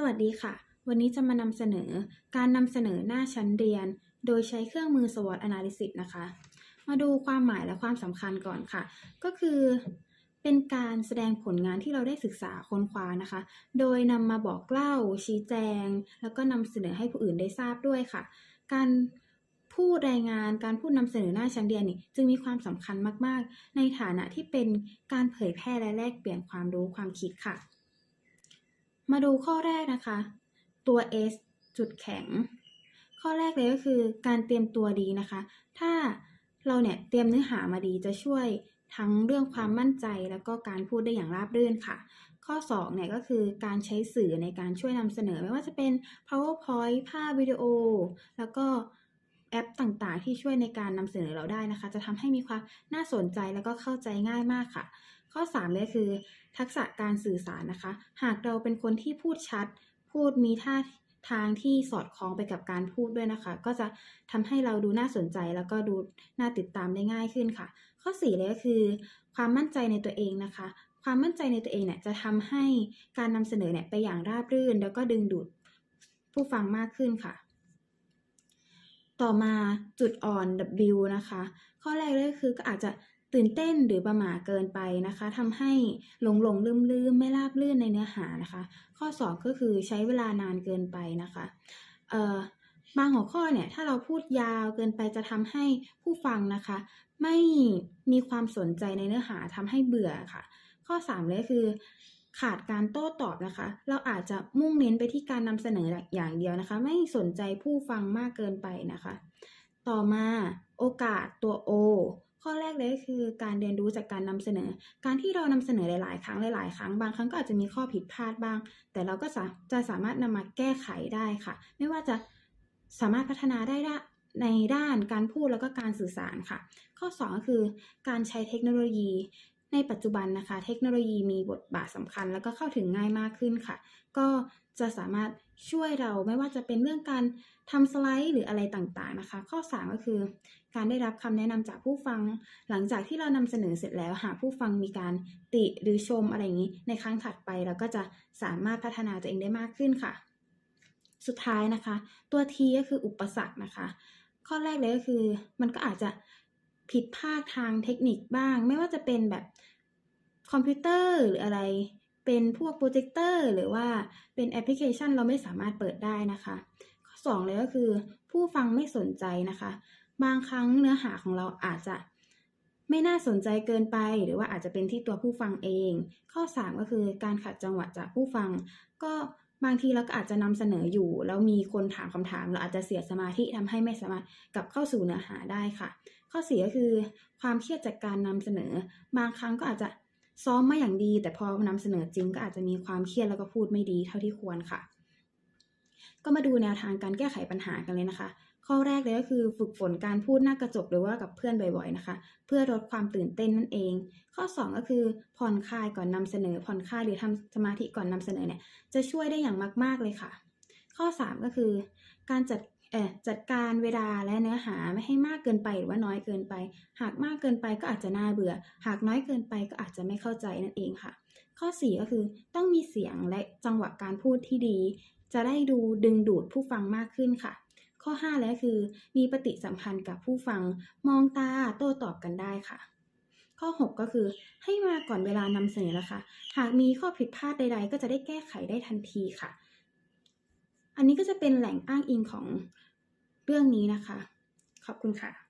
สวัสดีค่ะ วันนี้จะมานำเสนอการนำเสนอหน้าชั้นเรียน โดยใช้เครื่องมือ SWOT Analysis นะคะ มาดูความหมายและความสำคัญก่อนค่ะ ก็คือเป็นการแสดงผลงานที่เราได้ศึกษาค้นคว้านะคะ โดยนำมาบอกเล่า ชี้แจง แล้วก็นำเสนอให้ผู้อื่นได้ทราบด้วยค่ะ การพูดรายงานการพูดนำเสนอหน้าชั้นเรียนนี่จึงมีความสำคัญมาก ๆ ในฐานะที่เป็นการเผยแพร่และแลกเปลี่ยนความรู้ความคิดค่ะ มาดูข้อแรกนะคะ ตัว S จุดแข็ง ข้อแรกเลยก็คือการเตรียมตัวดีนะคะ ถ้าเราเนี่ยเตรียมเนื้อหามาดีจะช่วยทั้งเรื่องความมั่นใจแล้วก็การพูดได้อย่างราบรื่นค่ะ ข้อ2เนี่ยก็คือการใช้สื่อในการช่วยนำเสนอไม่ว่าจะเป็น powerpoint ภาพวิดีโอ แล้วก็แอปต่างๆ ที่ช่วยในการนำเสนอเราได้นะคะ จะทำให้มีความน่าสนใจแล้วก็เข้าใจง่ายมากค่ะ ข้อ3เลยคือ ทักษะการสื่อสารนะคะ หากเราเป็นคนที่พูดชัด พูดมีท่าทางที่สอดคล้องไปกับการพูดด้วยนะคะ ก็จะทำให้เราดูน่าสนใจแล้วก็ดูน่าติดตามได้ง่ายขึ้นค่ะ ข้อ4เลยก็คือ ความมั่นใจในตัวเองนะคะ ความมั่นใจในตัวเองเนี่ยจะทำให้การนำเสนอเนี่ยไปอย่างราบรื่น แล้วก็ดึงดูดผู้ฟังมากขึ้นค่ะ ต่อมาจุดอ่อน W นะคะ ข้อแรกเลยคือก็อาจจะ ตื่นเต้นหรือประหม่าเกินไปนะคะทำให้หลงหลงลืมลืมไม่ราบรื่นในเนื้อหานะคะ ข้อ 2 ก็คือใช้เวลานานเกินไปนะคะเอ่อบางหัวข้อเนี่ยถ้าเราพูดยาวเกินไปจะทำให้ผู้ฟังนะคะ ไม่มีความสนใจในเนื้อหาทำให้เบื่อค่ะ ข้อ3เลยคือขาดการโต้ตอบนะคะ เราอาจจะมุ่งเน้นไปที่การนำเสนออย่างเดียวนะคะ ไม่สนใจผู้ฟังมากเกินไปนะคะ ต่อมาโอกาสตัว O ข้อแรกเลยก็คือการเรียนรู้จากการนำเสนอ การที่เรานำเสนอหลาย ๆ ครั้งหลาย ๆ ครั้งบางครั้งก็อาจจะมีข้อผิดพลาดบ้าง แต่เราก็จะสามารถนำมาแก้ไขได้ค่ะ ไม่ว่าจะสามารถพัฒนาได้ในด้านการพูดแล้วก็การสื่อสารค่ะ ข้อ 2 ก็คือการใช้เทคโนโลยี ในปัจจุบันนะคะ เทคโนโลยีมีบทบาทสำคัญ แล้วก็เข้าถึงง่ายมากขึ้นค่ะ ก็จะสามารถช่วยเราไม่ว่าจะเป็นเรื่องการทำสไลด์หรืออะไรต่างๆนะคะ ข้อ 3 ก็คือ การได้รับคำแนะนำจากผู้ฟัง หลังจากที่เรานำเสนอเสร็จแล้ว หากผู้ฟังมีการติหรือชมอะไรอย่างนี้ ในครั้งถัดไปเราก็จะสามารถพัฒนาตัวเองได้มากขึ้นค่ะ สุดท้ายนะคะ ตัว T ก็คืออุปสรรคนะคะ ข้อแรกเลยก็คือ มันก็อาจจะ ผิดพลาดทางเทคนิคบ้าง ไม่ว่าจะเป็นแบบคอมพิวเตอร์หรืออะไร เป็นพวกโปรเจคเตอร์หรือว่าเป็นแอปพลิเคชันเราไม่สามารถเปิดได้นะคะข้อ2เลยก็คือ ผู้ฟังไม่สนใจนะคะ บางครั้งเนื้อหาของเราอาจจะไม่น่าสนใจเกินไปหรือว่าอาจจะเป็นที่ตัวผู้ฟังเอง ข้อ 3 ก็คือการขัดจังหวะจากผู้ฟัง ก็ บางทีเราก็อาจจะนำเสนออยู่แล้วมีคนถามคำถาม เราอาจจะเสียสมาธิทำให้ไม่สามารถกลับเข้าสู่เนื้อหาได้ค่ะ ข้อ4ก็คือความเครียดจากการนำเสนอ บางครั้งก็อาจจะซ้อมมาอย่างดี แต่พอนำเสนอจริงก็อาจจะมีความเครียดแล้วก็พูดไม่ดีเท่าที่ควรค่ะ ก็มาดูแนวทางการแก้ไขปัญหากันเลยนะคะ ข้อแรกเลยก็คือฝึกฝนการพูดหน้ากระจกหรือว่ากับเพื่อนบ่อยๆนะคะ เพื่อลดความตื่นเต้นนั่นเอง ข้อ 2 ก็คือผ่อนคลายก่อนนำเสนอ ผ่อนคลายหรือทำสมาธิก่อนนำเสนอเนี่ยจะช่วยได้อย่างมาก ๆเลยค่ะ ข้อ 3 ก็คือการจัดเออจัดการเวลาและเนื้อหาไม่ให้มากเกินไปหรือว่าน้อยเกินไป หากมากเกินไปก็อาจจะน่าเบื่อ หากน้อยเกินไปก็อาจจะไม่เข้าใจนั่นเองค่ะ ข้อ 4 ก็คือต้องมีเสียงและจังหวะการพูดที่ดี จะได้ดูดึงดูดผู้ฟังมากขึ้นค่ะ ข้อ 5 แล้วคือ มีปฏิสัมพันธ์กับผู้ฟัง มองตาโต้ตอบกันได้ค่ะ ข้อ 6 ก็คือ ให้มาก่อนเวลานำเสนอละค่ะ หากมีข้อผิดพลาดใด ๆ ก็จะได้แก้ไขได้ทันทีค่ะ อันนี้ก็จะเป็นแหล่งอ้างอิงของเรื่องนี้นะคะ ขอบคุณค่ะ